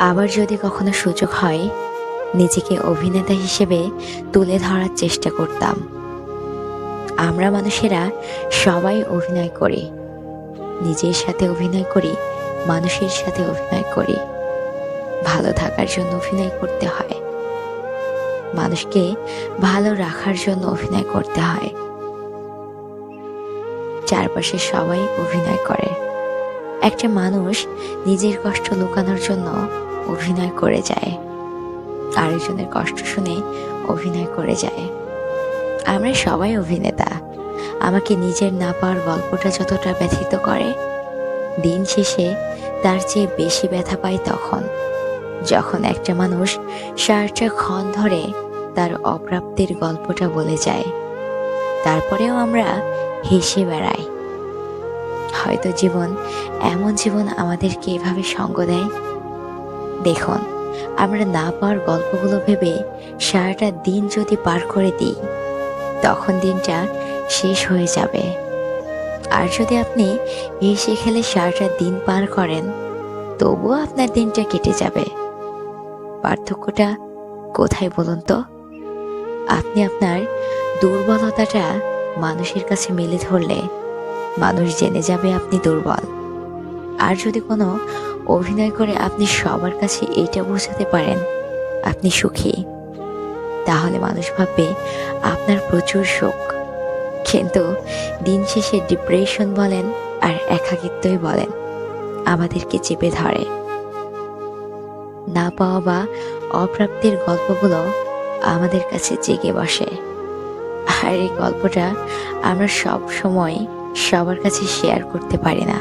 আবার যদি কখনো সুযোগ হয়, নিজেকে অভিনেতা হিসেবে তুলে ধরার চেষ্টা করতাম। আমরা মানুষেরা সবাই অভিনয় করি। নিজের সাথে অভিনয় করি, মানুষের সাথে অভিনয় করি। ভালো থাকার জন্য অভিনয় করতে হয়। মানুষকে ভালো রাখার জন্য অভিনয় করতে হয়। চারপাশে সবাই অভিনয় করে। একটা মানুষ নিজের কষ্ট লুকানোর জন্য অভিনয় করে যায়। আরেকজনের কষ্ট শুনে অভিনয় করে যায়। আমরা সবাই অভিনেতা। আমাকে নিজের না পাওয়ার গল্পটা যতটা ব্যথিত করে, দিন শেষে তার চেয়ে বেশি ব্যথা পাই তখন। যখন একটা মানুষ সারাটা ক্ষণ ধরে তার অপ্রাপ্তির গল্পটা বলে যায়, তারপরেও আমরা হেসে বেড়াই। হয়তো জীবন, এমন জীবন আমাদেরকে এভাবে সঙ্গ দেয় দেখুন, আমরা না পাওয়ার গল্পগুলো ভেবে সারাটা দিন যদি পার করে দিই, তখন দিনটা শেষ হয়ে যাবে। আর যদি আপনি হেসে খেলে সারাটা দিন পার করেন, তবুও আপনার দিনটা কেটে যাবে। পার্থক্যটা কোথায় বলুন তো? আপনি আপনার দুর্বলতাটা মানুষের কাছে মেলে ধরলে মানুষ জেনে যাবে আপনি দুর্বল। আর যদি কোনো অভিনয় করে আপনি সবার কাছে এইটা বোঝাতে পারেন, আপনি সুখী। তাহলে মানুষ ভাববে, আপনার প্রচুর সুখ কিন্তু দিন শেষে ডিপ্রেশন বলেন আর একাকিত্বই বলেন, আমাদেরকে চেপে ধরে। না পাওয়া বা অপ্রাপ্তির গল্পগুলো আমাদের কাছে জেগে বসে। আর এই গল্পটা আমরা সব সময় সবার কাছে শেয়ার করতে পারি না।